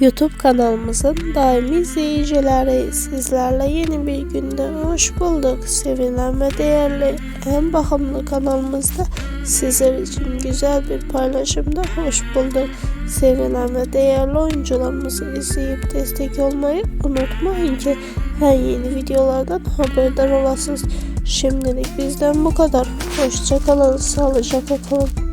YouTube kanalımızın daimi izleyicileri sizlerle yeni bir günde hoş bulduk. Sevilen ve değerli en bakımlı kanalımızda sizler için güzel bir paylaşımda hoş bulduk. Sevilen ve değerli oyuncularımızı izleyip destek olmayı unutmayın ki her yeni videolardan haberdar olasınız. Şimdilik bizden bu kadar. Hoşçakalın, sağlıcakla kalın.